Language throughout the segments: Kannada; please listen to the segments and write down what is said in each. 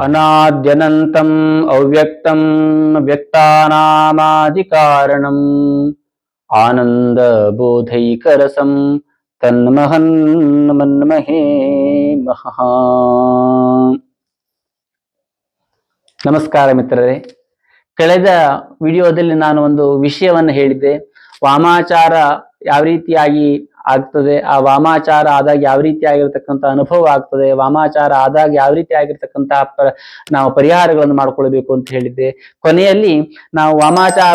ಅನಾದ್ಯನಂತಂ ಅವ್ಯಕ್ತಂ ವ್ಯಕ್ತಾನಾಮಾದಿಕಾರಣಂ ಆನಂದ ಬೋಧೈಕರಸಂ ತನ್ಮಹನ್ ಮನ್ಮಹೇ ಮಹಾ ನಮಸ್ಕಾರ ಮಿತ್ರರೇ ಕಳೆದ ವಿಡಿಯೋದಲ್ಲಿ ನಾನು ಒಂದು ವಿಷಯವನ್ನು ಹೇಳಿದ್ದೆ. ವಾಮಾಚಾರ ಯಾವ ರೀತಿಯಾಗಿ ಆಗ್ತದೆ. ಆ ವಾಮಾಚಾರ ಆದಾಗ ಯಾವ ರೀತಿ ಆಗಿರ್ತಕ್ಕಂಥ ಅನುಭವ ಆಗ್ತದೆ. ವಾಮಾಚಾರ ಆದಾಗ ಯಾವ ರೀತಿ ಆಗಿರ್ತಕ್ಕಂತಹ ನಾವು ಪರಿಹಾರಗಳನ್ನು ಮಾಡ್ಕೊಳ್ಬೇಕು ಅಂತ ಹೇಳಿದ್ದೆ. ಕೊನೆಯಲ್ಲಿ ನಾವು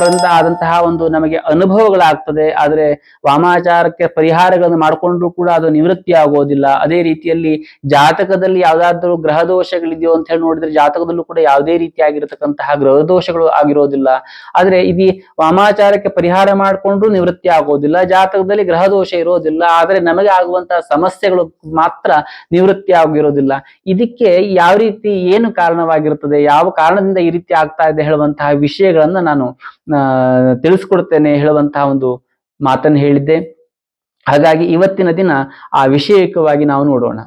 ಅಂತ ಆದಂತಹ ಒಂದು ನಮಗೆ ಅನುಭವಗಳಾಗ್ತದೆ. ಆದರೆ ವಾಮಾಚಾರಕ್ಕೆ ಪರಿಹಾರಗಳನ್ನು ಮಾಡಿಕೊಂಡ್ರು ಕೂಡ ಅದು ನಿವೃತ್ತಿ ಆಗೋದಿಲ್ಲ. ಅದೇ ರೀತಿಯಲ್ಲಿ ಜಾತಕದಲ್ಲಿ ಯಾವ್ದಾದ್ರು ಗ್ರಹ ದೋಷಗಳಿದೆಯೋ ಅಂತ ಹೇಳಿ ನೋಡಿದ್ರೆ ಜಾತಕದಲ್ಲೂ ಕೂಡ ಯಾವುದೇ ರೀತಿಯಾಗಿರ್ತಕ್ಕಂತಹ ಗ್ರಹ ದೋಷಗಳು ಆಗಿರೋದಿಲ್ಲ. ಆದ್ರೆ ಇದು ವಾಮಾಚಾರಕ್ಕೆ ಪರಿಹಾರ ಮಾಡಿಕೊಂಡ್ರು ನಿವೃತ್ತಿ ಆಗೋದಿಲ್ಲ. ಜಾತಕದಲ್ಲಿ ಗ್ರಹ ದೋಷ ಇರೋದಿಲ್ಲ, ಆದ್ರೆ ನಮಗೆ ಆಗುವಂತಹ ಸಮಸ್ಯೆಗಳು ಮಾತ್ರ ನಿವೃತ್ತಿ ಆಗಿರೋದಿಲ್ಲ ಇದಕ್ಕೆ ಯಾವ ರೀತಿ ಏನು ಕಾರಣವಾಗಿರುತ್ತದೆ, ಯಾವ ಕಾರಣದಿಂದ ಈ ರೀತಿ ಆಗ್ತಾ ಇದೆ ಹೇಳುವಂತಹ ವಿಷಯಗಳನ್ನ ನಾನು ತಿಳಿಸ್ಕೊಡ್ತೇನೆ ಹೇಳುವಂತಹ ಒಂದು ಮಾತನ್ನು ಹೇಳಿದ್ದೆ. ಹಾಗಾಗಿ ಇವತ್ತಿನ ದಿನ ಆ ವಿಷಯಕವಾಗಿ ನಾವು ನೋಡೋಣ.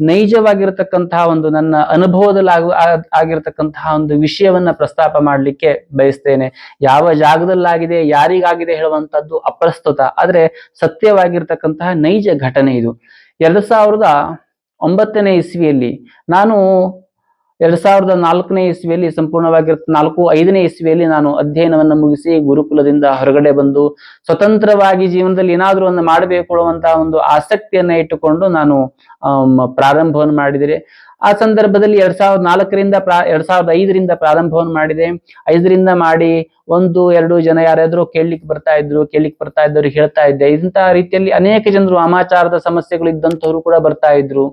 ನೈಜವಾಗಿರತಕ್ಕಂತಹ ಒಂದು ನನ್ನ ಅನುಭವದಲ್ಲಿ ಆಗ ಆ- ಆಗಿರತಕ್ಕಂತಹ ಒಂದು ವಿಷಯವನ್ನ ಪ್ರಸ್ತಾಪ ಮಾಡಲಿಕ್ಕೆ ಬಯಸ್ತೇನೆ. ಯಾವ ಜಾಗದಲ್ಲಾಗಿದೆ, ಯಾರಿಗಾಗಿದೆ ಹೇಳುವಂತದ್ದು ಅಪ್ರಸ್ತುತ. ಆದ್ರೆ ಸತ್ಯವಾಗಿರ್ತಕ್ಕಂತಹ ನೈಜ ಘಟನೆ ಇದು. ಎರಡ್ ಸಾವಿರದ ಒಂಬತ್ತನೇ ಇಸ್ವಿಯಲ್ಲಿ ನಾನು ಎರಡ್ ಸಾವಿರದ ನಾಲ್ಕನೇ ಇಸ್ವಿಯಲ್ಲಿ ಸಂಪೂರ್ಣವಾಗಿ ನಾಲ್ಕು, ಐದನೇ ಇಸ್ವಿಯಲ್ಲಿ ನಾನು ಅಧ್ಯಯನವನ್ನು ಮುಗಿಸಿ ಗುರುಕುಲದಿಂದ ಹೊರಗಡೆ ಬಂದು ಸ್ವತಂತ್ರವಾಗಿ ಜೀವನದಲ್ಲಿ ಏನಾದರೂ ಒಂದು ಮಾಡಬೇಕು ಅನ್ನುವಂತಹ ಒಂದು ಆಸಕ್ತಿಯನ್ನ ಇಟ್ಟುಕೊಂಡು ನಾನು ಪ್ರಾರಂಭವನ್ನು ಮಾಡಿದರೆ ಆ ಸಂದರ್ಭದಲ್ಲಿ ಎರಡ್ ಸಾವಿರದ ನಾಲ್ಕರಿಂದ ಪ್ರಾ, ಎರಡ್ ಸಾವಿರದ ಐದರಿಂದ ಪ್ರಾರಂಭವನ್ನು ಮಾಡಿದೆ. ಐದರಿಂದ ಮಾಡಿ ಒಂದು, ಎರಡು ಜನ ಯಾರಾದ್ರೂ ಕೇಳಲಿಕ್ಕೆ ಬರ್ತಾ ಇದ್ರು, ಕೇಳಲಿಕ್ಕೆ ಬರ್ತಾ ಇದ್ದವ್ರು ಹೇಳ್ತಾ ಇದ್ದೆ. ಇಂತಹ ರೀತಿಯಲ್ಲಿ ಅನೇಕ ಜನರು ಅಮಾಚಾರದ ಸಮಸ್ಯೆಗಳು ಇದ್ದಂತವ್ರು ಕೂಡ ಬರ್ತಾ ಇದ್ರು.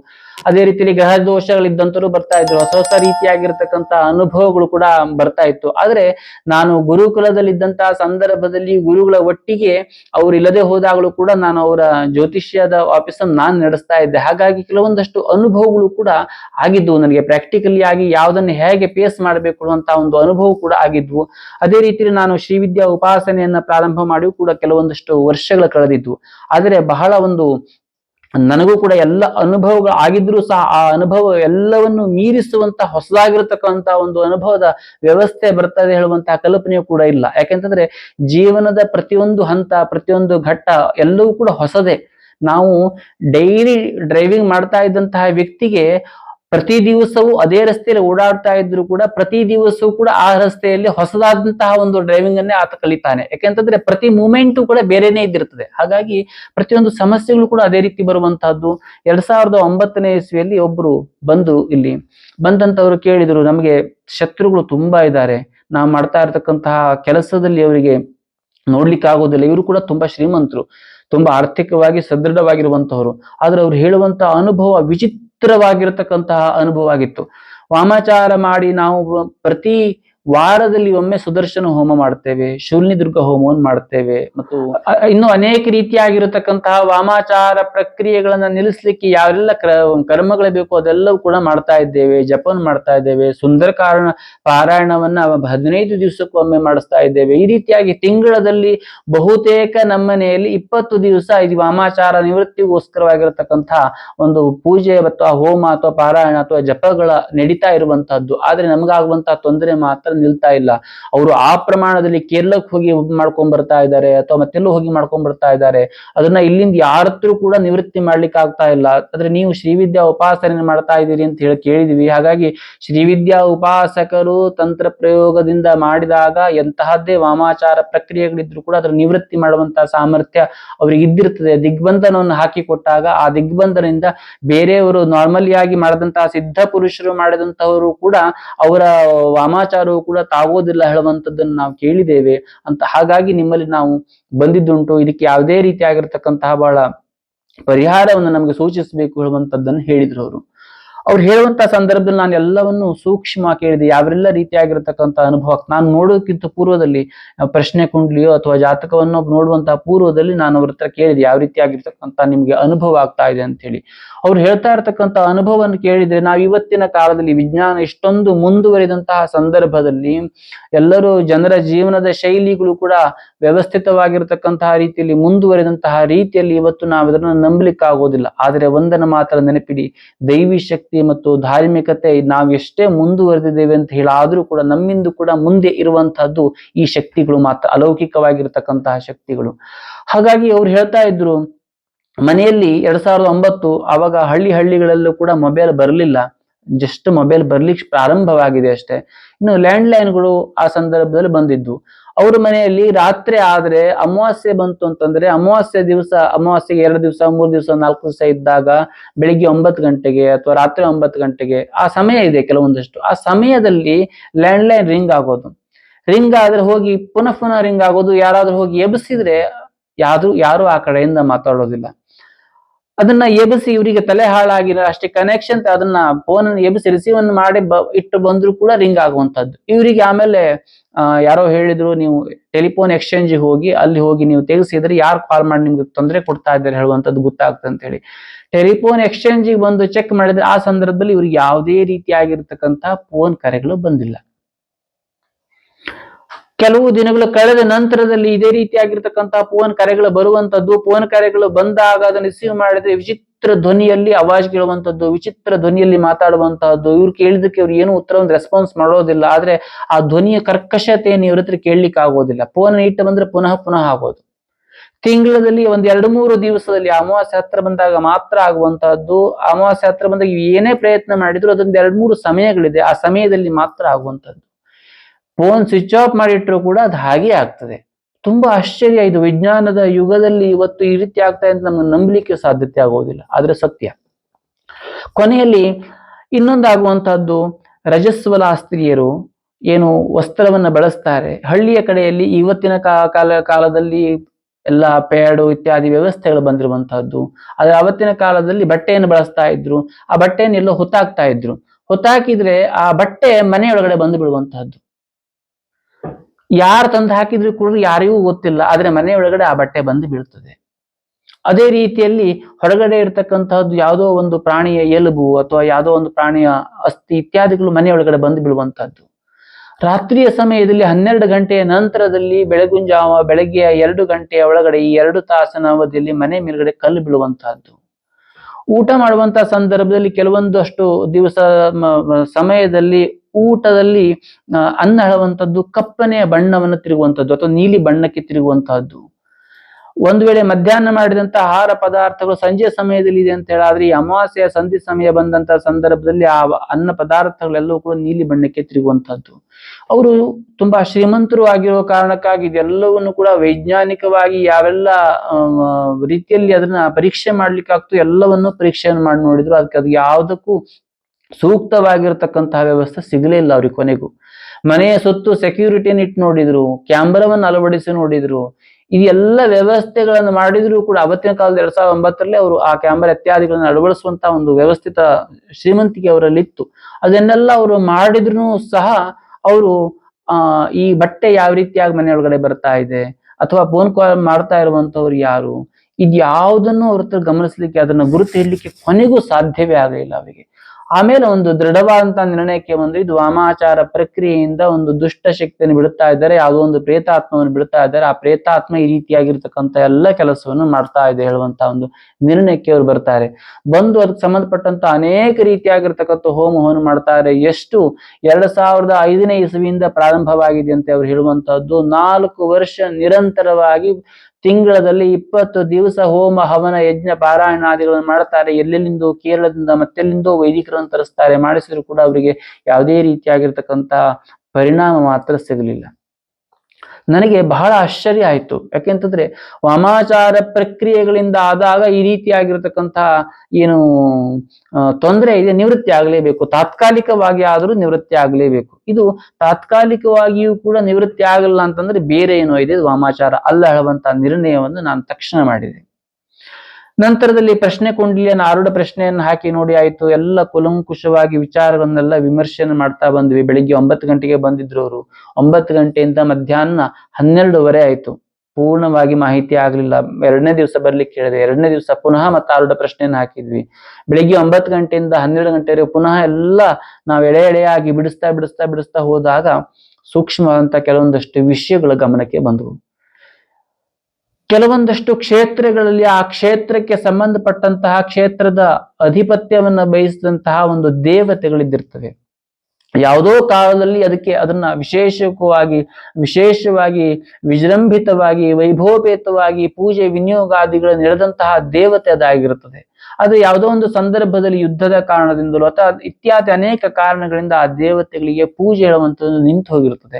ಅದೇ ರೀತಿಯಲ್ಲಿ ಗ್ರಹ ದೋಷಗಳಿದ್ದಂತರೂ ಬರ್ತಾ ಇದ್ರು. ಹೊಸ ಹೊಸ ರೀತಿಯಾಗಿರ್ತಕ್ಕಂತ ಅನುಭವಗಳು ಕೂಡ ಬರ್ತಾ ಇತ್ತು. ಆದ್ರೆ ನಾನು ಗುರುಕುಲದಲ್ಲಿದ್ದಂತಹ ಸಂದರ್ಭದಲ್ಲಿ ಗುರುಗಳ ಒಟ್ಟಿಗೆ ಅವ್ರು ಇಲ್ಲದೆ ಹೋದಾಗಲೂ ಕೂಡ ನಾನು ಅವರ ಜ್ಯೋತಿಷ್ಯದ ಆಫೀಸ್ ಅನ್ನು ನಾನು ನಡೆಸ್ತಾ ಇದ್ದೆ. ಹಾಗಾಗಿ ಕೆಲವೊಂದಷ್ಟು ಅನುಭವಗಳು ಕೂಡ ಆಗಿದ್ವು. ನನಗೆ ಪ್ರಾಕ್ಟಿಕಲಿ ಆಗಿ ಯಾವುದನ್ನು ಹೇಗೆ ಫೇಸ್ ಮಾಡಬೇಕು ಅಂತ ಒಂದು ಅನುಭವ ಕೂಡ ಆಗಿದ್ವು. ಅದೇ ರೀತಿಯಲ್ಲಿ ನಾನು ಶ್ರೀವಿದ್ಯಾ ಉಪಾಸನೆಯನ್ನ ಪ್ರಾರಂಭ ಮಾಡಿಯೂ ಕೂಡ ಕೆಲವೊಂದಷ್ಟು ವರ್ಷಗಳ ಕಳೆದಿದ್ವು ಆದರೆ ಬಹಳ ಒಂದು ನನಗೂ ಕೂಡ ಎಲ್ಲ ಅನುಭವಗಳು ಆಗಿದ್ರೂ ಸಹ ಆ ಅನುಭವ ಎಲ್ಲವನ್ನು ಮೀರಿಸುವಂತ, ಹೊಸದಾಗಿರತಕ್ಕಂತ ಒಂದು ಅನುಭವದ ವ್ಯವಸ್ಥೆ ಬರ್ತದೆ ಹೇಳುವಂತಹ ಕಲ್ಪನೆಯು ಕೂಡ ಇಲ್ಲ. ಯಾಕೆಂತಂದ್ರೆ ಜೀವನದ ಪ್ರತಿಯೊಂದು ಹಂತ, ಪ್ರತಿಯೊಂದು ಘಟ್ಟ ಎಲ್ಲವೂ ಕೂಡ ಹೊಸದೇ. ನಾವು ಡೈಲಿ ಡ್ರೈವಿಂಗ್ ಮಾಡ್ತಾ ಇದ್ದಂತಹ ವ್ಯಕ್ತಿಗೆ ಪ್ರತಿ ದಿವಸವೂ ಅದೇ ರಸ್ತೆಯಲ್ಲಿ ಓಡಾಡ್ತಾ ಇದ್ರು ಕೂಡ ಪ್ರತಿ ದಿವಸವೂ ಕೂಡ ಆ ರಸ್ತೆಯಲ್ಲಿ ಹೊಸದಾದಂತಹ ಒಂದು ಡ್ರೈವಿಂಗ್ ಅನ್ನೇ ಆತ ಕಲಿತಾನೆ. ಯಾಕೆಂತಂದ್ರೆ ಪ್ರತಿ ಮೂಮೆಂಟು ಕೂಡ ಬೇರೆನೇ ಇದ್ದಿರ್ತದೆ. ಹಾಗಾಗಿ ಪ್ರತಿಯೊಂದು ಸಮಸ್ಯೆಗಳು ಕೂಡ ಅದೇ ರೀತಿ ಬರುವಂತಹದ್ದು. ಎರಡ್ ಸಾವಿರದ ಒಂಬತ್ತನೇ ಇಸ್ವಿಯಲ್ಲಿ ಒಬ್ರು ಬಂದು ಇಲ್ಲಿ, ಬಂದಂತವ್ರು ಕೇಳಿದ್ರು, ನಮಗೆ ಶತ್ರುಗಳು ತುಂಬಾ ಇದ್ದಾರೆ. ನಾವು ಮಾಡ್ತಾ ಇರತಕ್ಕಂತಹ ಕೆಲಸದಲ್ಲಿ ಅವರಿಗೆ ನೋಡ್ಲಿಕ್ಕೆ ಆಗೋದಿಲ್ಲ. ಇವರು ಕೂಡ ತುಂಬಾ ಶ್ರೀಮಂತರು. ತುಂಬಾ ಆರ್ಥಿಕವಾಗಿ ಸದೃಢವಾಗಿರುವಂತಹವರು ಆದ್ರೆ ಅವ್ರು ಹೇಳುವಂತಹ ಅನುಭವ ವಿಚಿತ್ರವಾಗಿರತಕ್ಕಂತಹ ಅನುಭವ ಆಗಿತ್ತು ವಾಮಾಚಾರ ಮಾಡಿ ನಾವು ಪ್ರತಿ ವಾರದಲ್ಲಿ ಒಮ್ಮೆ ಸುದರ್ಶನ ಹೋಮ ಮಾಡ್ತೇವೆ ಶೂಲ್ನಿ ದುರ್ಗ ಹೋಮವನ್ನು ಮಾಡ್ತೇವೆ ಮತ್ತು ಇನ್ನು ಅನೇಕ ರೀತಿಯಾಗಿರತಕ್ಕಂತಹ ವಾಮಾಚಾರ ಪ್ರಕ್ರಿಯೆಗಳನ್ನ ನಿಲ್ಲಿಸ್ಲಿಕ್ಕೆ ಯಾವೆಲ್ಲ ಕ್ರ, ಕರ್ಮಗಳು ಬೇಕೋ ಅದೆಲ್ಲವೂ ಕೂಡ ಮಾಡ್ತಾ ಇದ್ದೇವೆ ಜಪನ್ ಮಾಡ್ತಾ ಇದ್ದೇವೆ ಸುಂದರ ಕಾರಣ ಪಾರಾಯಣವನ್ನ ಹದಿನೈದು ದಿವಸಕ್ಕೊಮ್ಮೆ ಮಾಡಿಸ್ತಾ ಇದ್ದೇವೆ. ಈ ರೀತಿಯಾಗಿ ತಿಂಗಳದಲ್ಲಿ ಬಹುತೇಕ ನಮ್ಮನೆಯಲ್ಲಿ ಇಪ್ಪತ್ತು ದಿವಸ ಇದು ವಾಮಾಚಾರ ನಿವೃತ್ತಿಗೋಸ್ಕರವಾಗಿರತಕ್ಕಂತಹ ಒಂದು ಪೂಜೆ ಅಥವಾ ಹೋಮ ಅಥವಾ ಪಾರಾಯಣ ಅಥವಾ ಜಪಗಳ ನಡೀತಾ ಇರುವಂತಹದ್ದು. ಆದ್ರೆ ನಮಗಾಗುವಂತಹ ತೊಂದರೆ ಮಾತ್ರ ನಿಲ್ತಾ ಇಲ್ಲ. ಅವರು ಆ ಪ್ರಮಾಣದಲ್ಲಿ ಕೇರಳಕ್ಕೆ ಹೋಗಿ ಮಾಡ್ಕೊಂಡ್ ಬರ್ತಾ ಇದ್ದಾರೆ ಅಥವಾ ಮತ್ತೆಲ್ಲೂ ಹೋಗಿ ಮಾಡ್ಕೊಂಡ್ ಬರ್ತಾ ಇದ್ದಾರೆ. ಅದನ್ನ ಇಲ್ಲಿಂದ ಯಾರತ್ರ ಕೂಡ ನಿವೃತ್ತಿ ಮಾಡ್ಲಿಕ್ಕೆ ಆಗ್ತಾ ಇಲ್ಲ. ಆದ್ರೆ ನೀವು ಶ್ರೀವಿದ್ಯಾ ಉಪಾಸನೆ ಮಾಡ್ತಾ ಇದ್ದೀರಿ ಅಂತ ಹೇಳಿ ಕೇಳಿದ್ವಿ. ಹಾಗಾಗಿ ಶ್ರೀವಿದ್ಯಾ ಉಪಾಸಕರು ತಂತ್ರ ಪ್ರಯೋಗದಿಂದ ಮಾಡಿದಾಗ ಎಂತಹದ್ದೇ ವಾಮಾಚಾರ ಪ್ರಕ್ರಿಯೆಗಳಿದ್ರು ಕೂಡ ಅದರ ನಿವೃತ್ತಿ ಮಾಡುವಂತಹ ಸಾಮರ್ಥ್ಯ ಅವ್ರಿಗೆ ಇದ್ದಿರ್ತದೆ. ದಿಗ್ಬಂಧನವನ್ನು ಹಾಕಿ ಕೊಟ್ಟಾಗ ಆ ದಿಗ್ಬಂಧನದಿಂದ ಬೇರೆಯವರು ನಾರ್ಮಲಿ ಆಗಿ ಮಾಡಿದಂತಹ ಸಿದ್ಧ ಪುರುಷರು ಮಾಡಿದಂತಹವರು ಕೂಡ ಅವರ ವಾಮಾಚಾರವು ಕೂಡ ತಾಗೋದಿಲ್ಲ ಹೇಳುವಂತದ್ದನ್ನು ನಾವು ಕೇಳಿದ್ದೇವೆ ಅಂತ ಹಾಗಾಗಿ ನಿಮ್ಮಲ್ಲಿ ನಾವು ಬಂದಿದ್ದುಂಟು. ಇದಕ್ಕೆ ಯಾವುದೇ ರೀತಿಯಾಗಿರ್ತಕ್ಕಂತಹ ಬಹಳ ಪರಿಹಾರವನ್ನು ನಮಗೆ ಸೂಚಿಸಬೇಕು ಹೇಳುವಂತದ್ದನ್ನು ಹೇಳಿದ್ರು ಅವರು. ಅವ್ರು ಹೇಳುವಂತ ಸಂದರ್ಭದಲ್ಲಿ ನಾನು ಎಲ್ಲವನ್ನು ಸೂಕ್ಷ್ಮ ಕೇಳಿದೆ ಯಾವೆಲ್ಲ ರೀತಿಯಾಗಿರ್ತಕ್ಕಂಥ ಅನುಭವ ನಾನು ನೋಡೋದಕ್ಕಿಂತ ಪೂರ್ವದಲ್ಲಿ ಪ್ರಶ್ನೆ ಕುಂಡ್ಲಿಯೋ ಅಥವಾ ಜಾತಕವನ್ನು ನೋಡುವಂತಹ ಪೂರ್ವದಲ್ಲಿ ನಾನು ಅವ್ರ ಹತ್ರ ಕೇಳಿದೆ. ಯಾವ ರೀತಿಯಾಗಿರ್ತಕ್ಕಂಥ ನಿಮ್ಗೆ ಅನುಭವ ಆಗ್ತಾ ಇದೆ ಅಂತ ಹೇಳಿ. ಅವ್ರು ಹೇಳ್ತಾ ಇರ್ತಕ್ಕಂಥ ಅನುಭವವನ್ನು ಕೇಳಿದ್ರೆ ನಾವು ಇವತ್ತಿನ ಕಾಲದಲ್ಲಿ ವಿಜ್ಞಾನ ಇಷ್ಟೊಂದು ಮುಂದುವರಿದಂತಹ ಸಂದರ್ಭದಲ್ಲಿ ಎಲ್ಲರೂ ಜನರ ಜೀವನದ ಶೈಲಿಗಳು ಕೂಡ ವ್ಯವಸ್ಥಿತವಾಗಿರ್ತಕ್ಕಂತಹ ರೀತಿಯಲ್ಲಿ ಮುಂದುವರಿದಂತಹ ರೀತಿಯಲ್ಲಿ ಇವತ್ತು ನಾವು ಇದನ್ನು ನಂಬಲಿಕ್ಕಾಗೋದಿಲ್ಲ. ಆದರೆ ಒಂದನ್ನು ಮಾತ್ರ ನೆನಪಿಡಿ. ದೈವಿ ಶಕ್ತಿ ಮತ್ತು ಧಾರ್ಮಿಕತೆ ನಾವು ಎಷ್ಟೇ ಮುಂದುವರೆದಿದ್ದೇವೆ ಅಂತ ಹೇಳಾದ್ರೂ ಕೂಡ ನಮ್ಮಿಂದ ಕೂಡ ಮುಂದೆ ಇರುವಂತಹದ್ದು ಈ ಶಕ್ತಿಗಳು ಮಾತ್ರ, ಅಲೌಕಿಕವಾಗಿರ್ತಕ್ಕಂತಹ ಶಕ್ತಿಗಳು. ಹಾಗಾಗಿ ಅವ್ರು ಹೇಳ್ತಾ ಇದ್ರು, ಮನೆಯಲ್ಲಿ ಎರಡ್ ಸಾವಿರದ ಒಂಬತ್ತು ಅವಾಗ ಹಳ್ಳಿ ಹಳ್ಳಿಗಳಲ್ಲೂ ಕೂಡ ಮೊಬೈಲ್ ಬರಲಿಲ್ಲ. ಜಸ್ಟ್ ಮೊಬೈಲ್ ಬರ್ಲಿಕ್ಕೆ ಪ್ರಾರಂಭವಾಗಿದೆ ಅಷ್ಟೇ. ಇನ್ನು ಲ್ಯಾಂಡ್ ಲೈನ್ಗಳು ಆ ಸಂದರ್ಭದಲ್ಲಿ ಬಂದಿದ್ದು. ಅವ್ರ ಮನೆಯಲ್ಲಿ ರಾತ್ರಿ ಆದ್ರೆ ಅಮಾವಾಸ್ಯೆ ಬಂತು ಅಂತಂದ್ರೆ ಅಮಾವಾಸ್ಯೆ ದಿವಸ, ಅಮಾವಾಸ್ಯೆಗೆ ಎರಡು ದಿವಸ, ಮೂರು ದಿವಸ, ನಾಲ್ಕು ದಿವಸ ಇದ್ದಾಗ ಬೆಳಿಗ್ಗೆ ಒಂಬತ್ತು ಗಂಟೆಗೆ ಅಥವಾ ರಾತ್ರಿ ಒಂಬತ್ತು ಗಂಟೆಗೆ ಆ ಸಮಯ ಇದೆ ಕೆಲವೊಂದಷ್ಟು. ಆ ಸಮಯದಲ್ಲಿ ಲ್ಯಾಂಡ್ ಲೈನ್ ರಿಂಗ್ ಆಗೋದು. ರಿಂಗ್ ಆದ್ರೆ ಹೋಗಿ ಪುನಃ ಪುನಃ ರಿಂಗ್ ಆಗೋದು. ಯಾರಾದ್ರೂ ಹೋಗಿ ಎಬ್ಸಿದ್ರೆ ಯಾರು ಯಾರು ಆ ಕಡೆಯಿಂದ ಮಾತಾಡೋದಿಲ್ಲ. ಅದನ್ನ ಎಬಿಸಿ ಇವರಿಗೆ ತಲೆ ಹಾಳಾಗಿರ ಅಷ್ಟೇ ಕನೆಕ್ಷನ್ ಅದನ್ನ ಫೋನ್ ಎಬಿಸಿ ರಿಸೀವ್ ಮಾಡಿ ಬ, ಇಟ್ಟು ಬಂದ್ರು ಕೂಡ ರಿಂಗ್ ಆಗುವಂತದ್ದು ಇವರಿಗೆ ಆಮೇಲೆ ಯಾರೋ ಹೇಳಿದ್ರು ನೀವು ಟೆಲಿಫೋನ್ ಎಕ್ಸ್ಚೇಂಜ್ ಹೋಗಿ, ಅಲ್ಲಿ ಹೋಗಿ ನೀವು ತೆಗೆಸಿದ್ರೆ ಯಾರು ಕಾಲ್ ಮಾಡಿ ನಿಮ್ಗೆ ತೊಂದರೆ ಕೊಡ್ತಾ ಇದ್ದಾರೆ ಹೇಳುವಂತದ್ದು ಗೊತ್ತಾಗ್ತದೆ ಅಂತ ಹೇಳಿ ಟೆಲಿಫೋನ್ ಎಕ್ಸ್ಚೇಂಜ್ ಬಂದು ಚೆಕ್ ಮಾಡಿದ್ರೆ ಆ ಸಂದರ್ಭದಲ್ಲಿ ಇವ್ರಿಗೆ ಯಾವುದೇ ರೀತಿಯಾಗಿರ್ತಕ್ಕಂತಹ ಫೋನ್ ಕರೆಗಳು ಬಂದಿಲ್ಲ. ಕೆಲವು ದಿನಗಳು ಕಳೆದ ನಂತರದಲ್ಲಿ ಇದೇ ರೀತಿಯಾಗಿರ್ತಕ್ಕಂತಹ ಫೋನ್ ಕರೆಗಳು ಬರುವಂತದ್ದು ಫೋನ್ ಕರೆಗಳು ಬಂದಾಗ ಅದನ್ನು ರಿಸೀವ್ ಮಾಡಿದ್ರೆ ವಿಚಿತ್ರ ಧ್ವನಿಯಲ್ಲಿ ಅವಾಜ್ ಕೇಳುವಂತದ್ದು ವಿಚಿತ್ರ ಧ್ವನಿಯಲ್ಲಿ ಮಾತಾಡುವಂತಹದ್ದು. ಇವ್ರು ಕೇಳಿದಕ್ಕೆ ಇವ್ರು ಏನು ಉತ್ತರ ಒಂದು ರೆಸ್ಪಾನ್ಸ್ ಮಾಡೋದಿಲ್ಲ. ಆದ್ರೆ ಆ ಧ್ವನಿಯ ಕರ್ಕಶತೆಯನ್ನು ಇವ್ರ ಹತ್ರ ಕೇಳಲಿಕ್ಕೆ ಆಗೋದಿಲ್ಲ. ಫೋನ್ ಇಟ್ಟು ಬಂದ್ರೆ ಪುನಃ ಪುನಃ ಆಗೋದು. ತಿಂಗಳಲ್ಲಿ ಒಂದ್ ಎರಡು ಮೂರು ದಿವಸದಲ್ಲಿ ಅಮಾವಾಸ್ಯೆ ಹತ್ರ ಬಂದಾಗ ಮಾತ್ರ ಆಗುವಂತಹದ್ದು. ಅಮಾವಾಸ್ಯೆ ಹತ್ರ ಬಂದಾಗ ಏನೇ ಪ್ರಯತ್ನ ಮಾಡಿದ್ರು, ಅದೊಂದು ಎರಡ್ ಮೂರು ಸಮಯಗಳಿದೆ. ಆ ಸಮಯದಲ್ಲಿ ಮಾತ್ರ ಆಗುವಂತದ್ದು ಫೋನ್ ಸ್ವಿಚ್ ಆಫ್ ಮಾಡಿಟ್ರು ಕೂಡ ಅದು ಹಾಗೆ ಆಗ್ತದೆ. ತುಂಬಾ ಆಶ್ಚರ್ಯ ಇದು. ವಿಜ್ಞಾನದ ಯುಗದಲ್ಲಿ ಇವತ್ತು ಈ ರೀತಿ ಆಗ್ತಾ ಅಂತ ನಮ್ಗೆ ನಂಬಲಿಕ್ಕೆ ಸಾಧ್ಯತೆ ಆಗೋದಿಲ್ಲ. ಆದ್ರೆ ಸತ್ಯ. ಕೊನೆಯಲ್ಲಿ ಇನ್ನೊಂದಾಗುವಂತಹದ್ದು ರಜಸ್ವಲ ಆಸ್ತ್ರೀಯರು ಏನು ವಸ್ತ್ರವನ್ನ ಬಳಸ್ತಾರೆ. ಹಳ್ಳಿಯ ಕಡೆಯಲ್ಲಿ ಇವತ್ತಿನ ಕಾಲ, ಕಾಲದಲ್ಲಿ ಎಲ್ಲ ಪ್ಯಾಡು ಇತ್ಯಾದಿ ವ್ಯವಸ್ಥೆಗಳು ಬಂದಿರುವಂತಹದ್ದು ಆದ್ರೆ ಅವತ್ತಿನ ಕಾಲದಲ್ಲಿ ಬಟ್ಟೆಯನ್ನು ಬಳಸ್ತಾ ಇದ್ರು. ಆ ಬಟ್ಟೆಯನ್ನು ಎಲ್ಲೋ ಹೊತ್ತಾಕ್ತಾ ಇದ್ರು. ಹೊತ್ತಾಕಿದ್ರೆ ಆ ಬಟ್ಟೆ ಮನೆಯೊಳಗಡೆ ಬಂದು ಬಿಡುವಂತಹದ್ದು ಯಾರು ತಂದು ಹಾಕಿದ್ರು ಕೂಡ ಯಾರಿಗೂ ಗೊತ್ತಿಲ್ಲ, ಆದ್ರೆ ಮನೆಯೊಳಗಡೆ ಆ ಬಟ್ಟೆ ಬಂದು ಬೀಳ್ತದೆ. ಅದೇ ರೀತಿಯಲ್ಲಿ ಹೊರಗಡೆ ಇರ್ತಕ್ಕಂತಹದ್ದು ಯಾವುದೋ ಒಂದು ಪ್ರಾಣಿಯ ಎಲುಬು ಅಥವಾ ಯಾವುದೋ ಒಂದು ಪ್ರಾಣಿಯ ಅಸ್ಥಿ ಇತ್ಯಾದಿಗಳು ಮನೆಯೊಳಗಡೆ ಬಂದು ಬೀಳುವಂತಹದ್ದು. ರಾತ್ರಿಯ ಸಮಯದಲ್ಲಿ ಹನ್ನೆರಡು ಗಂಟೆಯ ನಂತರದಲ್ಲಿ ಬೆಳಗುಂಜಾವ, ಬೆಳಗ್ಗೆಯ ಬೆಳಗ್ಗೆ ಎರಡು ಗಂಟೆಯ ಒಳಗಡೆ ಈ ಎರಡು ತಾಸಿನ ಅವಧಿಯಲ್ಲಿ ಮನೆ ಮೇಲ್ಗಡೆ ಕಲ್ಲು ಬೀಳುವಂತಹದ್ದು. ಊಟ ಮಾಡುವಂತಹ ಸಂದರ್ಭದಲ್ಲಿ ಕೆಲವೊಂದಷ್ಟು ದಿವಸ ಸಮಯದಲ್ಲಿ ಊಟದಲ್ಲಿ ಅನ್ನ ಹೇಳುವಂತದ್ದು ಕಪ್ಪನೆಯ ಬಣ್ಣವನ್ನು ತಿರುಗುವಂತದ್ದು ಅಥವಾ ನೀಲಿ ಬಣ್ಣಕ್ಕೆ ತಿರುಗುವಂತಹದ್ದು. ಒಂದು ವೇಳೆ ಮಧ್ಯಾಹ್ನ ಮಾಡಿದಂತ ಆಹಾರ ಪದಾರ್ಥಗಳು ಸಂಜೆ ಸಮಯದಲ್ಲಿ ಇದೆ ಅಂತ ಹೇಳಾದ್ರೆ ಈ ಸಂಧಿ ಸಮಯ ಬಂದಂತ ಸಂದರ್ಭದಲ್ಲಿ ಆ ಅನ್ನ ಪದಾರ್ಥಗಳೆಲ್ಲವೂ ಕೂಡ ನೀಲಿ ಬಣ್ಣಕ್ಕೆ ತಿರುಗುವಂತಹದ್ದು. ಅವರು ತುಂಬಾ ಶ್ರೀಮಂತರು ಆಗಿರೋ ಕಾರಣಕ್ಕಾಗಿ ಇದೆಲ್ಲವನ್ನು ಕೂಡ ವೈಜ್ಞಾನಿಕವಾಗಿ ಯಾವೆಲ್ಲ ರೀತಿಯಲ್ಲಿ ಅದನ್ನ ಪರೀಕ್ಷೆ ಮಾಡ್ಲಿಕ್ಕೆ ಆಗ್ತದೆ ಎಲ್ಲವನ್ನು ಪರೀಕ್ಷೆಯನ್ನು ಮಾಡಿ ನೋಡಿದ್ರು. ಅದಕ್ಕೆ ಅದು ಯಾವುದಕ್ಕೂ ಸೂಕ್ತವಾಗಿರತಕ್ಕಂತಹ ವ್ಯವಸ್ಥೆ ಸಿಗಲೇ ಇಲ್ಲ ಅವ್ರಿಗೆ ಕೊನೆಗೂ. ಮನೆಯ ಸುತ್ತು ಸೆಕ್ಯೂರಿಟಿಯನ್ನು ಇಟ್ಟು ನೋಡಿದ್ರು, ಕ್ಯಾಮ್ರಾವನ್ನು ಅಳವಡಿಸಿ ನೋಡಿದ್ರು ಈ ಎಲ್ಲ ವ್ಯವಸ್ಥೆಗಳನ್ನು ಮಾಡಿದ್ರು ಕೂಡ ಅವತ್ತಿನ ಕಾಲದ ಎರಡ್ ಸಾವಿರದ ಒಂಬತ್ತರಲ್ಲಿ ಅವರು ಆ ಕ್ಯಾಮರಾ ಇತ್ಯಾದಿಗಳನ್ನು ಅಳವಡಿಸುವಂತ ಒಂದು ವ್ಯವಸ್ಥಿತ ಶ್ರೀಮಂತಿಕೆ ಅವರಲ್ಲಿ ಇತ್ತು. ಅದನ್ನೆಲ್ಲ ಅವರು ಮಾಡಿದ್ರು ಸಹ ಅವರು ಈ ಬಟ್ಟೆ ಯಾವ ರೀತಿಯಾಗಿ ಮನೆಯೊಳಗಡೆ ಬರ್ತಾ ಇದೆ, ಅಥವಾ ಫೋನ್ ಕಾಲ್ ಮಾಡ್ತಾ ಇರುವಂತವ್ರು ಯಾರು, ಇದ್ಯಾವುದನ್ನು ಅವ್ರ ಹತ್ರ ಗಮನಿಸ್ಲಿಕ್ಕೆ, ಅದನ್ನ ಗುರುತು ಇಡ್ಲಿಕ್ಕೆ ಕೊನೆಗೂ ಸಾಧ್ಯವೇ ಆಗಲಿಲ್ಲ ಅವರಿಗೆ. ಆಮೇಲೆ ಒಂದು ದೃಢವಾದಂತ ನಿರ್ಣಯಕ್ಕೆ ಬಂದು ಇದು ವಾಮಾಚಾರ ಪ್ರಕ್ರಿಯೆಯಿಂದ ಒಂದು ದುಷ್ಟ ಶಕ್ತಿಯನ್ನು ಬಿಡುತ್ತಾ ಇದ್ದಾರೆ ಯಾವುದೋ ಒಂದು ಪ್ರೇತಾತ್ಮವನ್ನು ಬಿಡುತ್ತಾ ಇದ್ದಾರೆ. ಆ ಪ್ರೇತಾತ್ಮ ಈ ರೀತಿಯಾಗಿರ್ತಕ್ಕಂಥ ಎಲ್ಲ ಕೆಲಸವನ್ನು ಮಾಡ್ತಾ ಇದೆ ಹೇಳುವಂತ ಒಂದು ನಿರ್ಣಯಕ್ಕೆ ಅವರು ಬರ್ತಾರೆ. ಬಂದು ಅದಕ್ಕೆ ಸಂಬಂಧಪಟ್ಟಂತ ಅನೇಕ ರೀತಿಯಾಗಿರ್ತಕ್ಕಂಥ ಹೋಮವನ್ನು ಹೋಮ ಮಾಡ್ತಾರೆ. ಎಷ್ಟು? ಎರಡ್ ಸಾವಿರದ ಐದನೇ ಇಸವಿಯಿಂದ ಪ್ರಾರಂಭವಾಗಿದೆ ಅಂತ ಅವ್ರು ಹೇಳುವಂತಹದ್ದು. ನಾಲ್ಕು ವರ್ಷ ನಿರಂತರವಾಗಿ ತಿಂಗಳಲ್ಲಿ ಇಪ್ಪತ್ತು ದಿವಸ ಹೋಮ, ಹವನ, ಯಜ್ಞ ಪಾರಾಯಣಾದಿಗಳನ್ನು ಮಾಡ್ತಾರೆ ಎಲ್ಲೆಲ್ಲಿಂದೋ ಕೇರಳದಿಂದ ಮತ್ತೆಲ್ಲಿಂದೋ ವೈದಿಕರನ್ನು ತರಿಸ್ತಾರೆ. ಮಾಡಿಸಿದ್ರು ಕೂಡ ಅವರಿಗೆ ಯಾವುದೇ ರೀತಿಯಾಗಿರ್ತಕ್ಕಂತಹ ಪರಿಣಾಮ ಮಾತ್ರ ಸಿಗಲಿಲ್ಲ. ನನಗೆ ಬಹಳ ಆಶ್ಚರ್ಯ ಆಯಿತು. ಯಾಕೆಂತಂದ್ರೆ ವಾಮಾಚಾರ ಪ್ರಕ್ರಿಯೆಗಳಿಂದ ಆದಾಗ ಈ ರೀತಿಯಾಗಿರ್ತಕ್ಕಂತಹ ಏನು ತೊಂದರೆ ಇದೆ, ನಿವೃತ್ತಿ ಆಗಲೇಬೇಕು. ತಾತ್ಕಾಲಿಕವಾಗಿ ಆದರೂ ನಿವೃತ್ತಿ ಆಗಲೇಬೇಕು. ಇದು ತಾತ್ಕಾಲಿಕವಾಗಿಯೂ ಕೂಡ ನಿವೃತ್ತಿ ಆಗಲ್ಲ ಅಂತಂದ್ರೆ ಬೇರೆ ಏನೋ ಇದೆ ವಾಮಾಚಾರ ಅಲ್ಲ ಹೇಳುವಂತಹ ನಿರ್ಣಯವನ್ನು ನಾನು ತಕ್ಷಣ ಮಾಡಿದೆ. ನಂತರದಲ್ಲಿ ಪ್ರಶ್ನೆ ಕುಂಡಲಿಯನ್ನು, ಆರುಢ ಪ್ರಶ್ನೆಯನ್ನು ಹಾಕಿ ನೋಡಿ ಆಯ್ತು. ಎಲ್ಲ ಕುಲಂಕುಷವಾಗಿ ವಿಚಾರಗಳನ್ನೆಲ್ಲ ವಿಮರ್ಶೆಯನ್ನು ಮಾಡ್ತಾ ಬಂದ್ವಿ. ಬೆಳಿಗ್ಗೆ ಒಂಬತ್ತು ಗಂಟೆಗೆ ಬಂದಿದ್ರು ಅವರು. ಒಂಬತ್ತು ಗಂಟೆಯಿಂದ ಮಧ್ಯಾಹ್ನ ಹನ್ನೆರಡುವರೆ ಆಯ್ತು. ಪೂರ್ಣವಾಗಿ ಮಾಹಿತಿ ಆಗ್ಲಿಲ್ಲ. ಎರಡನೇ ದಿವಸ ಬರ್ಲಿಕ್ಕೆ ಹೇಳಿದೆ ಎರಡನೇ ದಿವಸ ಪುನಃ ಮತ್ತೆ ಆರುಡ ಪ್ರಶ್ನೆಯನ್ನು ಹಾಕಿದ್ವಿ. ಬೆಳಿಗ್ಗೆ ಒಂಬತ್ತು ಗಂಟೆಯಿಂದ ಹನ್ನೆರಡು ಗಂಟೆವರೆಗೆ ಪುನಃ ಎಲ್ಲ ನಾವು ಎಳೆ ಎಳೆಯಾಗಿ ಬಿಡಿಸ್ತಾ ಬಿಡಿಸ್ತಾ ಬಿಡಿಸ್ತಾ ಹೋದಾಗ ಸೂಕ್ಷ್ಮವಾದಂತ ಕೆಲವೊಂದಷ್ಟು ವಿಷಯಗಳ ಗಮನಕ್ಕೆ ಬಂದವು. ಕೆಲವೊಂದಷ್ಟು ಕ್ಷೇತ್ರಗಳಲ್ಲಿ ಆ ಕ್ಷೇತ್ರಕ್ಕೆ ಸಂಬಂಧಪಟ್ಟಂತಹ ಕ್ಷೇತ್ರದ ಅಧಿಪತ್ಯವನ್ನು ಬಯಸಿದಂತಹ ಒಂದು ದೇವತೆಗಳಿದ್ದಿರ್ತವೆ ಯಾವುದೋ ಕಾಲದಲ್ಲಿ ಅದಕ್ಕೆ ಅದನ್ನ ವಿಶೇಷವಾಗಿ ವಿಶೇಷವಾಗಿ ವಿಜೃಂಭಿತವಾಗಿ ವೈಭವಪೇತವಾಗಿ ಪೂಜೆ ವಿನಿಯೋಗಾದಿಗಳು ನಡೆದಂತಹ ದೇವತೆ ಅದಾಗಿರುತ್ತದೆ. ಅದು ಯಾವುದೋ ಒಂದು ಸಂದರ್ಭದಲ್ಲಿ ಯುದ್ಧದ ಕಾರಣದಿಂದಲೋ ಅಥವಾ ಇತ್ಯಾದಿ ಅನೇಕ ಕಾರಣಗಳಿಂದ ಆ ದೇವತೆಗಳಿಗೆ ಪೂಜೆ ಹೇಳುವಂಥದ್ದು ನಿಂತು ಹೋಗಿರುತ್ತದೆ.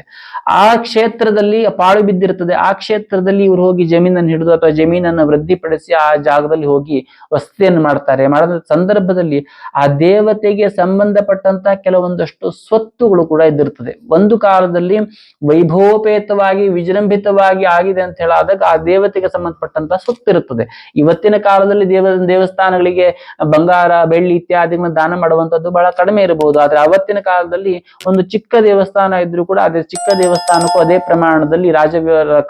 ಆ ಕ್ಷೇತ್ರದಲ್ಲಿ ಪಾಳು ಬಿದ್ದಿರುತ್ತದೆ. ಆ ಕ್ಷೇತ್ರದಲ್ಲಿ ಇವರು ಹೋಗಿ ಜಮೀನನ್ನು ಹಿಡಿದು ಅಥವಾ ಜಮೀನನ್ನು ವೃದ್ಧಿಪಡಿಸಿ ಆ ಜಾಗದಲ್ಲಿ ಹೋಗಿ ವಸತಿಯನ್ನು ಮಾಡ್ತಾರೆ. ಮಾಡಿದ ಸಂದರ್ಭದಲ್ಲಿ ಆ ದೇವತೆಗೆ ಸಂಬಂಧಪಟ್ಟಂತ ಕೆಲವೊಂದಷ್ಟು ಸ್ವತ್ತುಗಳು ಕೂಡ ಇದ್ದಿರ್ತದೆ ಒಂದು ಕಾಲದಲ್ಲಿ ವೈಭವೋಪೇತವಾಗಿ, ವಿಜೃಂಭಿತವಾಗಿ ಆಗಿದೆ ಅಂತ ಹೇಳಾದಾಗ ಆ ದೇವತೆಗೆ ಸಂಬಂಧಪಟ್ಟಂತ ಸ್ವತ್ತು ಇರುತ್ತದೆ. ಇವತ್ತಿನ ಕಾಲದಲ್ಲಿ ದೇವ ದೇವಸ್ಥಾನಗಳಿಗೆ ಬಂಗಾರ, ಬೆಳ್ಳಿ ಇತ್ಯಾದಿಗಳನ್ನ ದಾನ ಮಾಡುವಂತದ್ದು ಬಹಳ ಕಡಿಮೆ ಇರಬಹುದು. ಆದ್ರೆ ಅವತ್ತಿನ ಕಾಲದಲ್ಲಿ ಒಂದು ಚಿಕ್ಕ ದೇವಸ್ಥಾನ ಇದ್ರೂ ಕೂಡ ಅದೇ ಚಿಕ್ಕ ದೇವಸ್ಥಾನಕ್ಕೂ ಅದೇ ಪ್ರಮಾಣದಲ್ಲಿ ರಾಜ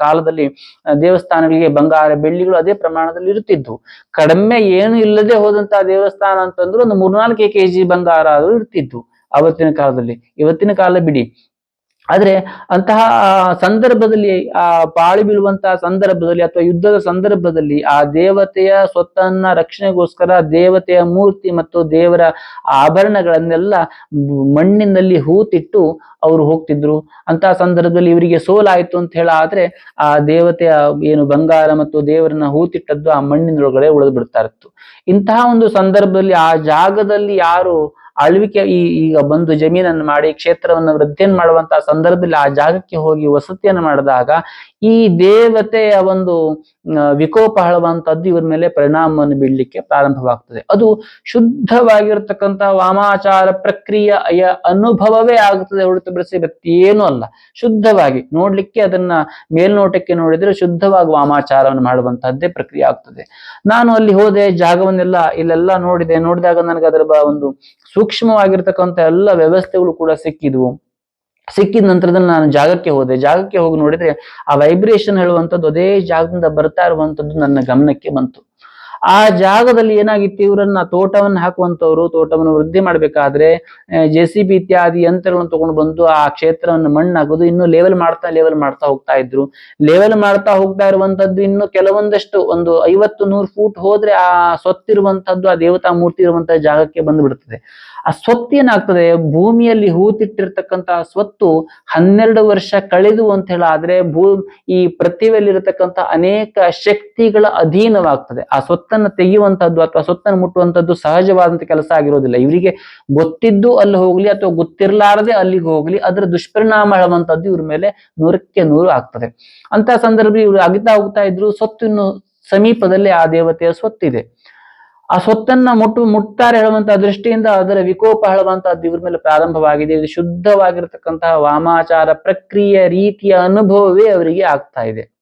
ಕಾಲದಲ್ಲಿ ದೇವಸ್ಥಾನಗಳಿಗೆ ಬಂಗಾರ, ಬೆಳ್ಳಿಗಳು ಅದೇ ಪ್ರಮಾಣದಲ್ಲಿ ಇರುತ್ತಿದ್ವು ಕಡಿಮೆ ಏನು ಇಲ್ಲದೆ ಹೋದಂತಹ ದೇವಸ್ಥಾನ ಅಂತಂದ್ರೆ ಒಂದು ಮೂರ್ನಾಲ್ಕು ಕೆ ಜಿ ಬಂಗಾರ ಇರ್ತಿದ್ವು ಅವತ್ತಿನ ಕಾಲದಲ್ಲಿ. ಇವತ್ತಿನ ಕಾಲ ಬಿಡಿ. ಆದ್ರೆ ಅಂತಹ ಸಂದರ್ಭದಲ್ಲಿ, ಆ, ಪಾಳಿ ಬೀಳುವಂತಹ ಸಂದರ್ಭದಲ್ಲಿ ಅಥವಾ ಯುದ್ಧದ ಸಂದರ್ಭದಲ್ಲಿ ಆ ದೇವತೆಯ ಸ್ವತ್ತನ್ನ ರಕ್ಷಣೆಗೋಸ್ಕರ ದೇವತೆಯ ಮೂರ್ತಿ ಮತ್ತು ದೇವರ ಆಭರಣಗಳನ್ನೆಲ್ಲ ಮಣ್ಣಿನಲ್ಲಿ ಹೂತಿಟ್ಟು ಅವರು ಹೋಗ್ತಿದ್ರು. ಅಂತಹ ಸಂದರ್ಭದಲ್ಲಿ ಇವರಿಗೆ ಸೋಲಾಯಿತು ಅಂತ ಹೇಳ ಆದ್ರೆ ಆ ದೇವತೆಯ ಏನು ಬಂಗಾರ ಮತ್ತು ದೇವರನ್ನ ಹೂತಿಟ್ಟದ್ದು ಆ ಮಣ್ಣಿನೊಳಗಡೆ ಉಳಿದು ಬಿಡ್ತಾ ಇತ್ತು. ಇಂತಹ ಒಂದು ಸಂದರ್ಭದಲ್ಲಿ ಆ ಜಾಗದಲ್ಲಿ ಯಾರು ಆಳ್ವಿಕೆ ಈ ಈಗ ಬಂದು ಜಮೀನನ್ನು ಮಾಡಿ ಕ್ಷೇತ್ರವನ್ನು ವೃದ್ಧಿಯನ್ನು ಮಾಡುವಂತಹ ಸಂದರ್ಭದಲ್ಲಿ ಆ ಜಾಗಕ್ಕೆ ಹೋಗಿ ವಸತಿಯನ್ನು ಮಾಡಿದಾಗ ಈ ದೇವತೆಯ ಒಂದು ವಿಕೋಪ ಹಳುವಂತದ್ದು ಇವರ ಮೇಲೆ ಪರಿಣಾಮವನ್ನು ಬೀಳಲಿಕ್ಕೆ ಪ್ರಾರಂಭವಾಗ್ತದೆ. ಅದು ಶುದ್ಧವಾಗಿರ್ತಕ್ಕಂತಹ ವಾಮಾಚಾರ ಪ್ರಕ್ರಿಯೆಯ ಅನುಭವವೇ ಆಗುತ್ತದೆ ವ್ಯಕ್ತಿ ಏನೂ ಅಲ್ಲ. ಶುದ್ಧವಾಗಿ ನೋಡ್ಲಿಕ್ಕೆ ಅದನ್ನ ಮೇಲ್ನೋಟಕ್ಕೆ ನೋಡಿದ್ರೆ ಶುದ್ಧವಾಗಿ ವಾಮಾಚಾರವನ್ನು ಮಾಡುವಂತಹದ್ದೇ ಪ್ರಕ್ರಿಯೆ ಆಗ್ತದೆ. ನಾನು ಅಲ್ಲಿ ಹೋದೆ, ಜಾಗವನ್ನೆಲ್ಲ ಇಲ್ಲೆಲ್ಲ ನೋಡಿದೆ. ನೋಡಿದಾಗ ನನಗೆ ಅದರ ಒಂದು ಸೂಕ್ಷ್ಮವಾಗಿರ್ತಕ್ಕಂಥ ಎಲ್ಲ ವ್ಯವಸ್ಥೆಗಳು ಕೂಡ ಸಿಕ್ಕಿದ್ವು. ಸಿಕ್ಕಿದ ನಂತರದಲ್ಲಿ ನಾನು ಜಾಗಕ್ಕೆ ಹೋದೆ. ಜಾಗಕ್ಕೆ ಹೋಗಿ ನೋಡಿದ್ರೆ ಆ ವೈಬ್ರೇಷನ್ ಹೇಳುವಂಥದ್ದು ಅದೇ ಜಾಗದಿಂದ ಬರ್ತಾ ಇರುವಂತದ್ದು ನನ್ನ ಗಮನಕ್ಕೆ ಬಂತು. ಆ ಜಾಗದಲ್ಲಿ ಏನಾಗಿತ್ತು? ಇವರನ್ನ ತೋಟವನ್ನು ಹಾಕುವಂತವ್ರು ತೋಟವನ್ನು ವೃದ್ಧಿ ಮಾಡಬೇಕಾದ್ರೆ ಜೆ ಸಿ ಬಿ ಇತ್ಯಾದಿ ಯಂತ್ರಗಳನ್ನು ತಗೊಂಡು ಬಂದು ಆ ಕ್ಷೇತ್ರವನ್ನು ಮಣ್ಣು ಹಾಕೋದು ಇನ್ನು ಲೆವೆಲ್ ಮಾಡ್ತಾ ಲೆವೆಲ್ ಮಾಡ್ತಾ ಹೋಗ್ತಾ ಇದ್ರು. ಲೆವೆಲ್ ಮಾಡ್ತಾ ಹೋಗ್ತಾ ಇರುವಂತದ್ದು ಇನ್ನು ಕೆಲವೊಂದಷ್ಟು ಒಂದು ಐವತ್ತು ನೂರು ಫೂಟ್ ಹೋದ್ರೆ ಆ ಸೊತ್ತಿರುವಂತದ್ದು ಆ ದೇವತಾ ಮೂರ್ತಿ ಇರುವಂತಹ ಜಾಗಕ್ಕೆ ಬಂದು ಬಿಡುತ್ತದೆ ಆ ಸ್ವತ್ತು ಏನಾಗ್ತದೆ? ಭೂಮಿಯಲ್ಲಿ ಹೂತಿಟ್ಟಿರ್ತಕ್ಕಂತಹ ಸ್ವತ್ತು ಹನ್ನೆರಡು ವರ್ಷ ಕಳೆದು ಅಂತ ಹೇಳಾದ್ರೆ ಭೂ, ಈ ಪೃಥ್ವಿಯಲ್ಲಿರತಕ್ಕಂಥ ಅನೇಕ ಶಕ್ತಿಗಳ ಅಧೀನವಾಗ್ತದೆ. ಆ ಸ್ವತ್ತನ್ನು ತೆಗೆಯುವಂತದ್ದು ಅಥವಾ ಸ್ವತ್ತನ್ನು ಮುಟ್ಟುವಂತದ್ದು ಸಹಜವಾದಂತ ಕೆಲಸ ಆಗಿರೋದಿಲ್ಲ. ಇವರಿಗೆ ಗೊತ್ತಿದ್ದು ಅಲ್ಲಿ ಹೋಗ್ಲಿ ಅಥವಾ ಗೊತ್ತಿರಲಾರದೆ ಅಲ್ಲಿಗೆ ಹೋಗ್ಲಿ, ಅದರ ದುಷ್ಪರಿಣಾಮ ಹೇಳುವಂತದ್ದು ಇವ್ರ ಮೇಲೆ ನೂರಕ್ಕೆ ನೂರು ಆಗ್ತದೆ. ಅಂತ ಸಂದರ್ಭ ಇವ್ರು ಅಗಿತಾ ಹೋಗ್ತಾ ಇದ್ರು ಸ್ವತ್ತಿನ್ನು ಸಮೀಪದಲ್ಲಿ ಆ ದೇವತೆಯ ಸ್ವತ್ತಿದೆ. ಆ ಸ್ವತ್ತನ್ನ ಮುಟ್ಟು ಮುಟ್ತಾರೆ ಹೇಳುವಂತ ದೃಷ್ಟಿಯಿಂದ ಅದರ ವಿಕೋಪ ಹೇಳುವಂತಹದ್ದು ಇವ್ರ ಮೇಲೆ ಪ್ರಾರಂಭವಾಗಿದೆ. ಇದು ಶುದ್ಧವಾಗಿರ್ತಕ್ಕಂತಹ ವಾಮಾಚಾರ ಪ್ರಕ್ರಿಯೆ ರೀತಿಯ ಅನುಭವವೇ ಅವರಿಗೆ ಆಗ್ತಾ ಇದೆ.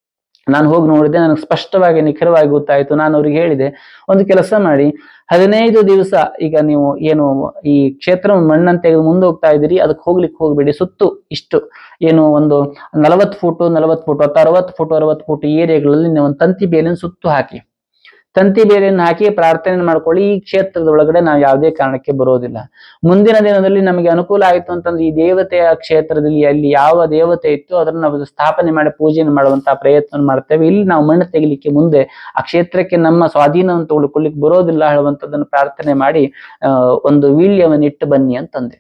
ನಾನು ಹೋಗಿ ನೋಡಿದೆ, ನನಗೆ ಸ್ಪಷ್ಟವಾಗಿ, ನಿಖರವಾಗಿ ಗೊತ್ತಾಯ್ತು. ನಾನು ಅವ್ರಿಗೆ ಹೇಳಿದೆ, ಒಂದು ಕೆಲಸ ಮಾಡಿ. ಹದಿನೈದು ದಿವಸ ಈಗ ನೀವು ಏನು ಈ ಕ್ಷೇತ್ರ ಮಣ್ಣನ್ನು ತೆಗೆದು ಮುಂದೆ ಹೋಗ್ತಾ ಇದ್ದೀರಿ, ಅದಕ್ಕೆ ಹೋಗ್ಲಿಕ್ಕೆ ಹೋಗ್ಬೇಡಿ. ಸುತ್ತು, ಇಷ್ಟು. ಏನು ಒಂದು ನಲವತ್ತು ಫೂಟು, ನಲವತ್ತು ಫುಟ್ ಅಥವಾ ಅರವತ್ತು ಫುಟ್, ಅರವತ್ತು ಫೂಟು ಏರಿಯಾಗಳಲ್ಲಿ ನೀವು ಒಂದು ತಂತಿ ಬೇಲಿನ ಸುತ್ತು ಹಾಕಿ. ತಂತಿ ಬೇರೆಯನ್ನು ಹಾಕಿ ಪ್ರಾರ್ಥನೆ ಮಾಡ್ಕೊಳ್ಳಿ, ಈ ಕ್ಷೇತ್ರದ ಒಳಗಡೆ ನಾವು ಯಾವುದೇ ಕಾರಣಕ್ಕೆ ಬರೋದಿಲ್ಲ. ಮುಂದಿನ ದಿನದಲ್ಲಿ ನಮಗೆ ಅನುಕೂಲ ಆಯಿತು ಅಂತಂದ್ರೆ ಈ ದೇವತೆಯ ಕ್ಷೇತ್ರದಲ್ಲಿ ಅಲ್ಲಿ ಯಾವ ದೇವತೆ ಇತ್ತು ಅದನ್ನು ನಾವು ಸ್ಥಾಪನೆ ಮಾಡಿ ಪೂಜೆಯನ್ನು ಮಾಡುವಂತಹ ಪ್ರಯತ್ನ ಮಾಡ್ತೇವೆ. ಇಲ್ಲಿ ನಾವು ಮಣ್ಣು ತೆಗಿಲಿಕ್ಕೆ ಮುಂದೆ ಆ ಕ್ಷೇತ್ರಕ್ಕೆ ನಮ್ಮ ಸ್ವಾಧೀನವನ್ನು ತಗೊಳ್ಕೊಳ್ಳಿಕ್ಕೆ ಬರೋದಿಲ್ಲ ಹೇಳುವಂಥದ್ದನ್ನು ಪ್ರಾರ್ಥನೆ ಮಾಡಿ ಒಂದು ವೀಳ್ಯವನ್ನು ಇಟ್ಟು ಬನ್ನಿ ಅಂತಂದೆ.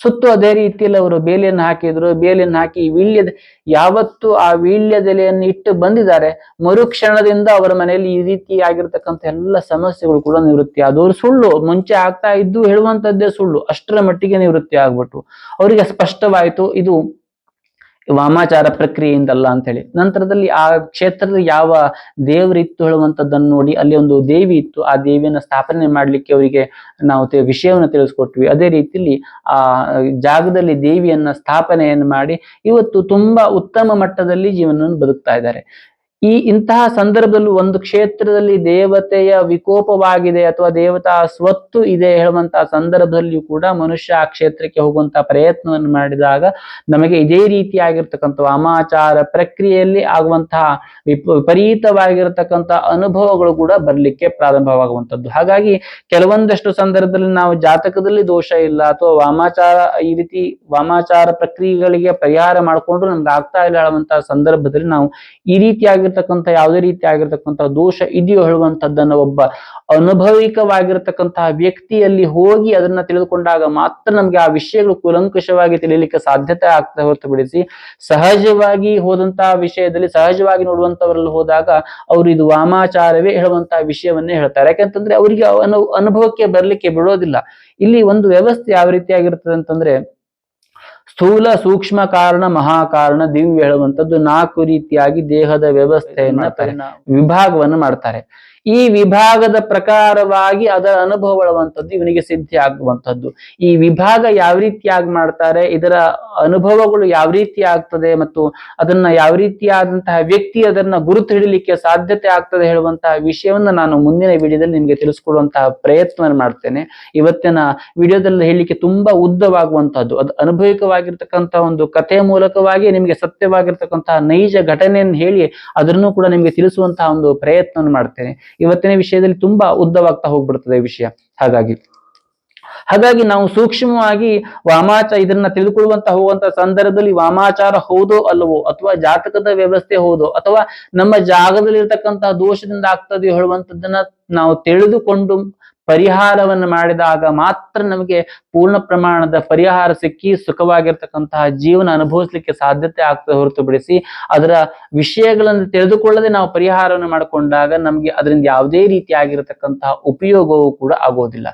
ಸುತ್ತು ಅದೇ ರೀತಿಯಲ್ಲಿ ಅವರು ಬೇಲಿಯನ್ನು ಹಾಕಿದ್ರು. ಬೇಲಿಯನ್ನು ಹಾಕಿ ವೀಳ್ಯದ, ಯಾವತ್ತು ಆ ವೀಳ್ಯದೆಲೆಯನ್ನು ಇಟ್ಟು ಬಂದಿದ್ದಾರೆ. ಮರುಕ್ಷಣದಿಂದ ಅವರ ಮನೆಯಲ್ಲಿ ಈ ರೀತಿ ಆಗಿರ್ತಕ್ಕಂಥ ಎಲ್ಲ ಸಮಸ್ಯೆಗಳು ಕೂಡ ನಿವೃತ್ತಿ ಆದವರು ಸುಳ್ಳು, ಮುಂಚೆ ಆಗ್ತಾ ಇದ್ದು ಹೇಳುವಂತದ್ದೇ ಸುಳ್ಳು. ಅಷ್ಟರ ಮಟ್ಟಿಗೆ ನಿವೃತ್ತಿ ಆಗ್ಬಿಟ್ಟು ಅವರಿಗೆ ಸ್ಪಷ್ಟವಾಯಿತು, ಇದು ವಾಮಾಚಾರ ಪ್ರಕ್ರಿಯೆಯಿಂದಲ್ಲ ಅಂತೇಳಿ. ನಂತರದಲ್ಲಿ ಆ ಕ್ಷೇತ್ರದ ಯಾವ ದೇವರಿತ್ತು ಹೇಳುವಂಥದ್ದನ್ನು ನೋಡಿ ಅಲ್ಲಿ ಒಂದು ದೇವಿ ಇತ್ತು, ಆ ದೇವಿಯನ್ನ ಸ್ಥಾಪನೆ ಮಾಡಲಿಕ್ಕೆ ಅವರಿಗೆ ನಾವು ವಿಷಯವನ್ನು ತಿಳಿಸ್ಕೊಟ್ವಿ. ಅದೇ ರೀತಿಯಲ್ಲಿ ಆ ಜಾಗದಲ್ಲಿ ದೇವಿಯನ್ನ ಸ್ಥಾಪನೆಯನ್ನು ಮಾಡಿ ಇವತ್ತು ತುಂಬಾ ಉತ್ತಮ ಮಟ್ಟದಲ್ಲಿ ಜೀವನವನ್ನು ಬದುಕ್ತಾ ಇದ್ದಾರೆ. ಈ ಇಂತಹ ಸಂದರ್ಭದಲ್ಲೂ ಒಂದು ಕ್ಷೇತ್ರದಲ್ಲಿ ದೇವತೆಯ ವಿಕೋಪವಾಗಿದೆ ಅಥವಾ ದೇವತಾ ಸ್ವತ್ತು ಇದೆ ಹೇಳುವಂತಹ ಸಂದರ್ಭದಲ್ಲಿಯೂ ಕೂಡ ಮನುಷ್ಯ ಆ ಕ್ಷೇತ್ರಕ್ಕೆ ಹೋಗುವಂತಹ ಪ್ರಯತ್ನವನ್ನು ಮಾಡಿದಾಗ ನಮಗೆ ಇದೇ ರೀತಿಯಾಗಿರ್ತಕ್ಕಂಥ ವಾಮಾಚಾರ ಪ್ರಕ್ರಿಯೆಯಲ್ಲಿ ಆಗುವಂತಹ ವಿಪ, ವಿಪರೀತವಾಗಿರತಕ್ಕಂಥ ಅನುಭವಗಳು ಕೂಡ ಬರ್ಲಿಕ್ಕೆ ಪ್ರಾರಂಭವಾಗುವಂಥದ್ದು. ಹಾಗಾಗಿ ಕೆಲವೊಂದಷ್ಟು ಸಂದರ್ಭದಲ್ಲಿ ನಾವು ಜಾತಕದಲ್ಲಿ ದೋಷ ಇಲ್ಲ ಅಥವಾ ವಾಮಾಚಾರ ಈ ರೀತಿ ವಾಮಾಚಾರ ಪ್ರಕ್ರಿಯೆಗಳಿಗೆ ಪರಿಹಾರ ಮಾಡಿಕೊಂಡ್ರು ನಮ್ಗೆ ಆಗ್ತಾ ಇಲ್ಲ ಹೇಳುವಂತಹ ಸಂದರ್ಭದಲ್ಲಿ ನಾವು ಈ ರೀತಿಯಾಗಿರ್ತಕ್ಕಂಥ ಯಾವುದೇ ರೀತಿ ಆಗಿರ್ತಕ್ಕಂಥ ದೋಷ ಇದೆಯೋ ಹೇಳುವಂಥದ್ದನ್ನ ಒಬ್ಬ ಅನುಭವಿಕವಾಗಿರ್ತಕ್ಕಂತಹ ವ್ಯಕ್ತಿಯಲ್ಲಿ ಹೋಗಿ ಅದನ್ನ ತಿಳಿದುಕೊಂಡಾಗ ಮಾತ್ರ ನಮ್ಗೆ ಆ ವಿಷಯಗಳು ಕುಲಂಕುಷವಾಗಿ ತಿಳಿಯಲಿಕ್ಕೆ ಸಾಧ್ಯತೆ ಆಗ್ತಾ ಹೊರತುಪಡಿಸಿ ಸಹಜವಾಗಿ ಹೋದಂತಹ ವಿಷಯದಲ್ಲಿ ಸಹಜವಾಗಿ ನೋಡುವಂತವರಲ್ಲಿ ಹೋದಾಗ ಅವರು ಇದು ವಾಮಾಚಾರವೇ ಹೇಳುವಂತಹ ವಿಷಯವನ್ನೇ ಹೇಳ್ತಾರೆ. ಯಾಕಂತಂದ್ರೆ ಅವರಿಗೆ ಅನು, ಅನುಭವಕ್ಕೆ ಬರ್ಲಿಕ್ಕೆ ಬಿಡೋದಿಲ್ಲ. ಇಲ್ಲಿ ಒಂದು ವ್ಯವಸ್ಥೆ ಯಾವ ರೀತಿಯಾಗಿರ್ತದೆ ಅಂತಂದ್ರೆ ಸ್ಥೂಲ ಸೂಕ್ಷ್ಮ ಕಾರಣ ಮಹಾಕಾರಣ ದಿವ್ಯ ಹೇಳುವಂತದ್ದು ನಾಲ್ಕು ರೀತಿಯಾಗಿ ದೇಹದ ವ್ಯವಸ್ಥೆಯನ್ನ ವಿಭಾಗವನ್ನು ಮಾಡ್ತಾರೆ. ಈ ವಿಭಾಗದ ಪ್ರಕಾರವಾಗಿ ಅದರ ಅನುಭವಗಳವಂಥದ್ದು ಇವನಿಗೆ ಸಿದ್ಧಿ ಆಗುವಂಥದ್ದು ಈ ವಿಭಾಗ ಯಾವ ರೀತಿಯಾಗಿ ಮಾಡ್ತಾರೆ, ಇದರ ಅನುಭವಗಳು ಯಾವ ರೀತಿ ಆಗ್ತದೆ ಮತ್ತು ಅದನ್ನ ಯಾವ ರೀತಿಯಾದಂತಹ ವ್ಯಕ್ತಿ ಅದನ್ನ ಗುರುತು ಹಿಡಿಲಿಕ್ಕೆ ಸಾಧ್ಯತೆ ಆಗ್ತದೆ ಹೇಳುವಂತಹ ವಿಷಯವನ್ನ ನಾನು ಮುಂದಿನ ವಿಡಿಯೋದಲ್ಲಿ ನಿಮಗೆ ತಿಳಿಸ್ಕೊಡುವಂತಹ ಪ್ರಯತ್ನ ಮಾಡ್ತೇನೆ. ಇವತ್ತಿನ ವಿಡಿಯೋದಲ್ಲಿ ಹೇಳಲಿಕ್ಕೆ ತುಂಬಾ ಉದ್ದವಾಗುವಂತಹದ್ದು ಅದು ಅನುಭವಿಕವಾಗಿರ್ತಕ್ಕಂತಹ ಒಂದು ಕಥೆಯ ಮೂಲಕವಾಗಿ ನಿಮಗೆ ಸತ್ಯವಾಗಿರ್ತಕ್ಕಂತಹ ನೈಜ ಘಟನೆಯನ್ನು ಹೇಳಿ ಅದನ್ನು ಕೂಡ ನಿಮಗೆ ತಿಳಿಸುವಂತಹ ಒಂದು ಪ್ರಯತ್ನವನ್ನು ಮಾಡ್ತೇನೆ. ಇವತ್ತಿನ ವಿಷಯದಲ್ಲಿ ತುಂಬಾ ಉದ್ದವಾಗ್ತಾ ಹೋಗ್ಬಿಡ್ತದೆ ಈ ವಿಷಯ. ಹಾಗಾಗಿ ಹಾಗಾಗಿ ನಾವು ಸೂಕ್ಷ್ಮವಾಗಿ ವಾಮಾಚಾರ ಇದನ್ನ ತಿಳಿದುಕೊಳ್ಳುವಂತ ಹೋಗುವಂತ ಸಂದರ್ಭದಲ್ಲಿ ವಾಮಾಚಾರ ಹೌದೋ ಅಲ್ಲವೋ ಅಥವಾ ಜಾತಕದ ವ್ಯವಸ್ಥೆ ಹೌದೋ ಅಥವಾ ನಮ್ಮ ಜಾಗದಲ್ಲಿ ಇರತಕ್ಕಂತಹ ದೋಷದಿಂದ ಆಗ್ತದೆ ಹೇಳುವಂತದ್ದನ್ನ ನಾವು ತಿಳಿದುಕೊಂಡು ಪರಿಹಾರವನ್ನು ಮಾಡಿದಾಗ ಮಾತ್ರ ನಮಗೆ ಪೂರ್ಣ ಪ್ರಮಾಣದ ಪರಿಹಾರ ಸಿಕ್ಕಿ ಸುಖವಾಗಿರ್ತಕ್ಕಂತಹ ಜೀವನ ಅನುಭವಿಸ್ಲಿಕ್ಕೆ ಸಾಧ್ಯತೆ ಆಗ್ತದೆ ಹೊರತುಪಡಿಸಿ ಅದರ ವಿಷಯಗಳನ್ನು ತಿಳಿದುಕೊಳ್ಳದೆ ನಾವು ಪರಿಹಾರವನ್ನು ಮಾಡಿಕೊಂಡಾಗ ನಮಗೆ ಅದರಿಂದ ಯಾವುದೇ ರೀತಿಯಾಗಿರತಕ್ಕಂತಹ ಉಪಯೋಗವೂ ಕೂಡ ಆಗೋದಿಲ್ಲ.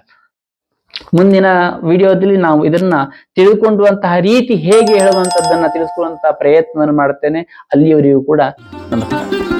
ಮುಂದಿನ ವಿಡಿಯೋದಲ್ಲಿ ನಾವು ಇದನ್ನ ತಿಳಿದುಕೊಂಡುವಂತಹ ರೀತಿ ಹೇಗೆ ಹೇಳುವಂತದ್ದನ್ನ ತಿಳಿಸ್ಕೊಳ್ಳುವಂತಹ ಪ್ರಯತ್ನವನ್ನು ಮಾಡ್ತೇನೆ ಅಲ್ಲಿಯವರಿಗೂ ಕೂಡ ನಮಸ್ಕಾರ.